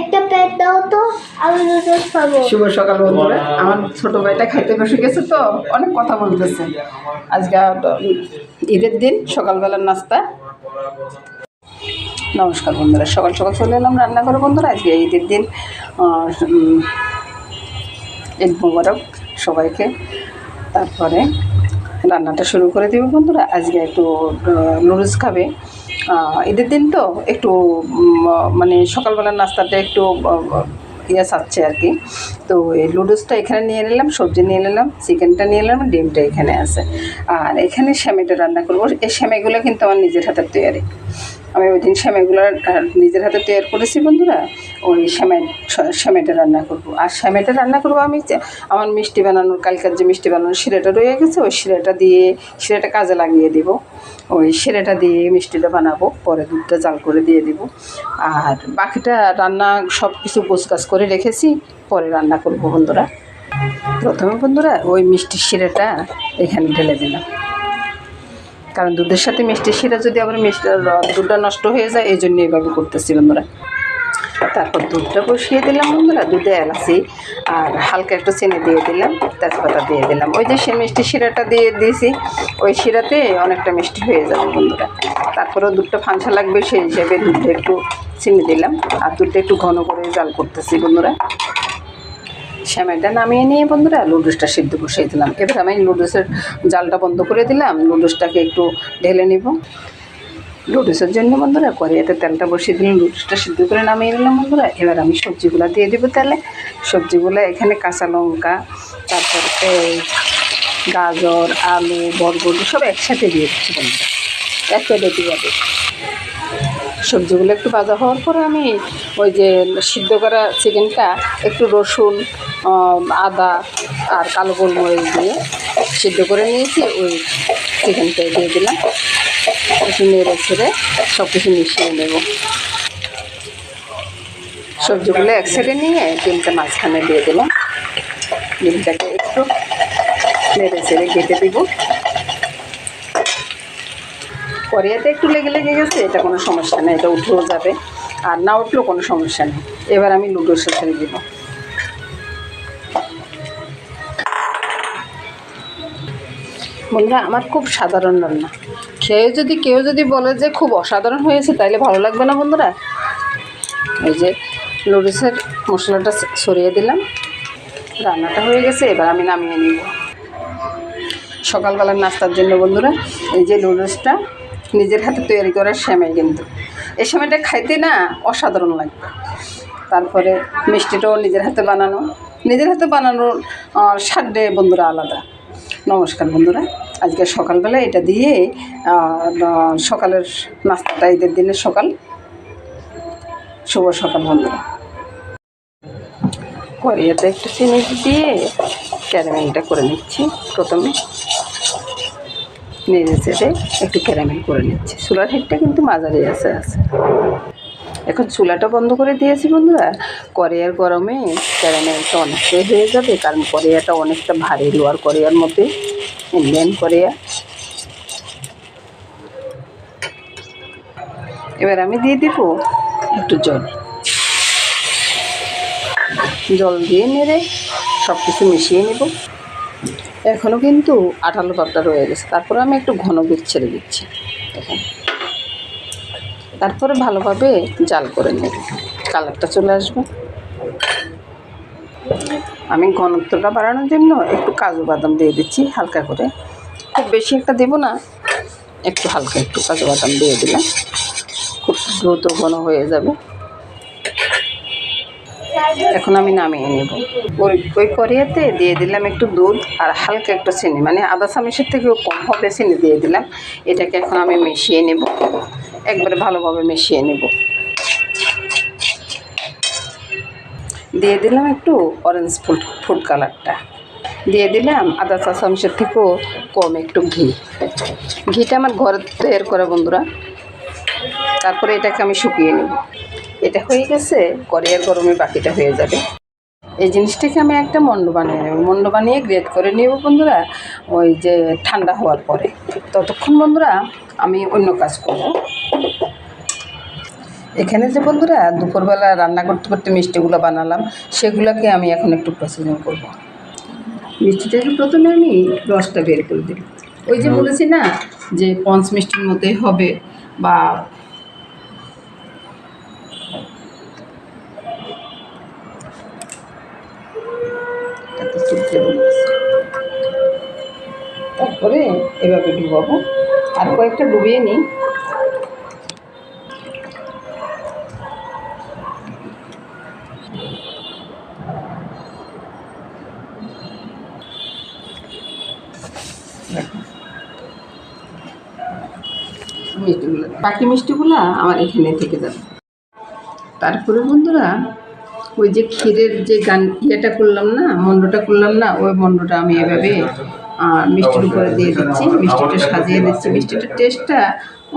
একটা প্লেট দাও তো আমি নুডলস খাব। শুভ সকাল বন্ধুরা। আমার ছোট ভাইটা খাইতে বসে গেছে তো, অনেক কথা বলতেছে। আজকে ঈদের দিন, সকালবেলার নাস্তা। নমস্কার বন্ধুরা, সকাল সকাল চলে এলাম রান্না করে বন্ধুরা, আজকে ঈদের দিন ঈদ মোবারক সবাইকে। তারপরে রান্নাটা শুরু করে দেবো বন্ধুরা। আজকে একটু নুডলস খাবে। ঈদের দিন তো একটু মানে সকালবেলার নাস্তাটা একটু ইয়ে সাচ্ছে আর কি। তো এই লুডুসটা এখানে নিয়ে নিলাম, সবজি নিয়ে নিলাম, চিকেনটা নিয়ে নিলাম, ডিমটা এখানে আছে। আর এখানে শ্যামেটা রান্না করব। এই শ্যামেগুলো কিন্তু আমার নিজের হাতের তৈরি। আমি ওই দিন শ্যামেগুলো নিজের হাতে তৈরি করেছি বন্ধুরা, ওই শ্যামে শ্যামেটা রান্না করব। আর শ্যামেটা রান্না করব আমি আমার মিষ্টি বানানোর, কালকার যে মিষ্টি বানানোর শিরাটা রয়ে গেছে, ওই শিরাটা দিয়ে শিরাটা কাজে লাগিয়ে দিব। ওই শিরাটা দিয়ে মিষ্টিটা বানাবো, পরে দুধটা জাল করে দিয়ে দিব। আর বাকিটা রান্না সব কিছু গোছগাছ করে রেখেছি, পরে রান্না করব বন্ধুরা। প্রথমে বন্ধুরা, ওই মিষ্টির শিরাটা এখানে ঢেলে দিলাম। কারণ দুধের সাথে মিষ্টি শিরা যদি আবার মিষ্টি দুধটা নষ্ট হয়ে যায়, এই জন্য এইভাবে করতেছি বন্ধুরা। তারপর দুধটা বসিয়ে দিলাম বন্ধুরা, দুধে এলাচি আর হালকা একটু চিনি দিয়ে দিলাম, তেজপাতা দিয়ে দিলাম। ওই যে সে মিষ্টি শিরাটা দিয়ে দিয়েছি, ওই শিরাতে অনেকটা মিষ্টি হয়ে যাবে বন্ধুরা। তারপরেও দুধটা ফাংসা লাগবে, সেই হিসাবে দুধটা একটু চিনি দিলাম। আর দুধটা একটু ঘন করে জাল করতেছি বন্ধুরা। শ্যামাইটা নামিয়ে নিয়ে বন্ধুরা লুডুসটা সিদ্ধ বসিয়ে দিলাম এবার আমি লুডুসের জালটা বন্ধ করে দিলাম। লুডুসটাকে একটু ঢেলে নিব। লুডুসের জন্য বন্ধুরা কড়াইতে তেলটা বসিয়ে দিলাম। লুডুসটা সিদ্ধ করে নামিয়ে নিলাম বন্ধুরা। এবার আমি সবজিগুলো দিয়ে দেবো তেলে। সবজিগুলো এখানে কাঁচা লঙ্কা, তারপর গাজর, আলু, বরবটি সব একসাথে দিয়ে দিচ্ছি বন্ধুরা। একসাথে দিয়ে দেবো সবজিগুলো একটু ভাজা হওয়ার পরে আমি ওই যে সিদ্ধ করা চিকেনটা একটু রসুন আদা আর কালো গোলমরিচ দিয়ে সিদ্ধ করে নিয়েছি, ওই চিকেনটা দিয়ে দিলাম। একটু নেড়ে ছেড়ে সব কিছু মিশিয়ে নেব। সবজিগুলো এক সাইডে নিয়ে ডিমটা মাঝখানে দিয়ে দিলাম। ডিমটাকে একটু নেড়ে ছেড়ে কেটে দিব। করিয়াতে একটু লেগে লেগে গেছে, এটা কোনো সমস্যা নেই, এটা উঠেও যাবে। আর না উঠলেও কোনো সমস্যা নেই। এবার আমি লুডোসে ছেড়ে দিব। বন্ধুরা, আমার খুব সাধারণ রান্না। খেয়ে যদি, কেউ যদি বলে যে খুব অসাধারণ হয়েছে, তাইলে ভালো লাগবে না বন্ধুরা? এই যে লুডুসের মশলাটা সরিয়ে দিলাম। রান্নাটা হয়ে গেছে, এবার আমি নামিয়ে নিব। সকালবেলার নাস্তার জন্য বন্ধুরা, এই যে নুডলসটা নিজের হাতে তৈরি করার সেমাই কিন্তু। এই সেমাইটা খাইতে না অসাধারণ লাগবে তারপরে মিষ্টিটাও নিজের হাতে বানানো। নিজের হাতে বানানোর স্বাদে বন্ধুরা আলাদা। নমস্কার বন্ধুরা। আজকে সকালবেলা এটা দিয়ে সকালের নাস্তাটা ঈদের দিনের সকাল। শুভ সকাল বন্ধুরা। করিয়াতে একটু চিনি দিয়ে, ক্যারামেলটা করে নিচ্ছি প্রথমে। নেড়ে চেড়ে একটু ক্যারামেল করে নিচ্ছি। চুলার হিটটা কিন্তু মাঝারি আছে আছে। এখন চুলাটা বন্ধ করে দিয়েছি বন্ধুরা। করিয়ার গরমে ক্যারামেলটা অনেকটাই হয়ে যাবে, কারণ করিয়াটা অনেকটা ভারী, লোয়ার করিয়ার মধ্যে ইন্ডিয়ান করিয়া এবার আমি দিয়ে দিব একটু জল। জল দিয়ে নেড়ে সব কিছু মিশিয়ে নেব। এখনও কিন্তু আঠালো ভাবটা রয়ে গেছে। তারপরে আমি একটু ঘন দুধ ছেড়ে দিচ্ছি। দেখেন। তারপরে ভালোভাবে জাল করে নেব। কালারটা চলে আসবে। আমি ঘনত্বটা বাড়ানোর জন্য একটু কাজু বাদাম দিয়ে দিচ্ছি হালকা করে। খুব বেশি একটা দেবো না, একটু হালকা একটু কাজু বাদাম দিয়ে দিলাম। খুব দ্রুত ঘন হয়ে যাবে। এখন আমি নামিয়ে নেব। ওই ওই করিয়াতে দিয়ে দিলাম একটু দুধ আর হালকা একটু চিনি। মানে আদা চামচের থেকেও কম হবে চিনি দিয়ে দিলাম। এটাকে এখন আমি মিশিয়ে নেব। একবারে ভালোভাবে মিশিয়ে নেব। দিয়ে দিলাম একটু অরেঞ্জ ফুড ফুড কালারটা দিয়ে দিলাম আদা চা চামচের থেকেও কম একটু ঘি। ঘিটা আমার ঘরে তৈরি করা বন্ধুরা। তারপরে এটাকে আমি শুকিয়ে নেব। এটা হয়ে গেছে করিয়ার গরমে বাকিটা হয়ে যাবে। এই জিনিসটাকে আমি একটা মন্ড বানিয়ে নেব। মন্ড বানিয়ে গ্রেট করে নেব বন্ধুরা ওই যে ঠান্ডা হওয়ার পরে। ততক্ষণ বন্ধুরা আমি অন্য কাজ করব। এখানে যে বন্ধুরা দুপুরবেলা রান্না করতে করতে মিষ্টিগুলো বানালাম সেগুলোকে আমি এখন একটু প্রসেসিং করব। মিষ্টিটাকে প্রথমে আমি রসটা বের করে দিই ওই যে বলেছি না যে পঞ্চ মিষ্টির মতোই হবে বা এটাতে শুকিয়ে বলেছি। তারপরে এভাবে ডুবাবো আর কয়েকটা ডুবিয়ে নিই। মিষ্টিগুলো বাকি মিষ্টিগুলো আমার এখানে থেকে যাবে তারপরে বন্ধুরা ওই যে ক্ষীরের যে গান, ইয়েটা করলাম না, মণ্ডটা করলাম না, ওই মণ্ডটা আমি এভাবে মিষ্টির উপরে দিয়ে দিচ্ছি, মিষ্টিটা সাজিয়ে দিচ্ছি মিষ্টিটার টেস্টটা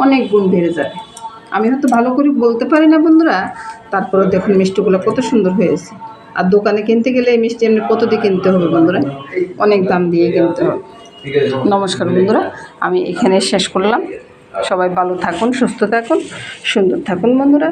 অনেক গুণ বেড়ে যাবে। আমি হয়তো ভালো করে বলতে পারি না বন্ধুরা তারপরে দেখুন মিষ্টিগুলো কত সুন্দর হয়েছে। আর দোকানে কিনতে গেলে এই মিষ্টি এমনি কত দিয়ে কিনতে হবে বন্ধুরা? অনেক দাম দিয়ে কিনতে হবে। নমস্কার বন্ধুরা, আমি এখানে শেষ করলাম। সবাই ভালো থাকুন, সুস্থ থাকুন, সুন্দর থাকুন বন্ধুরা।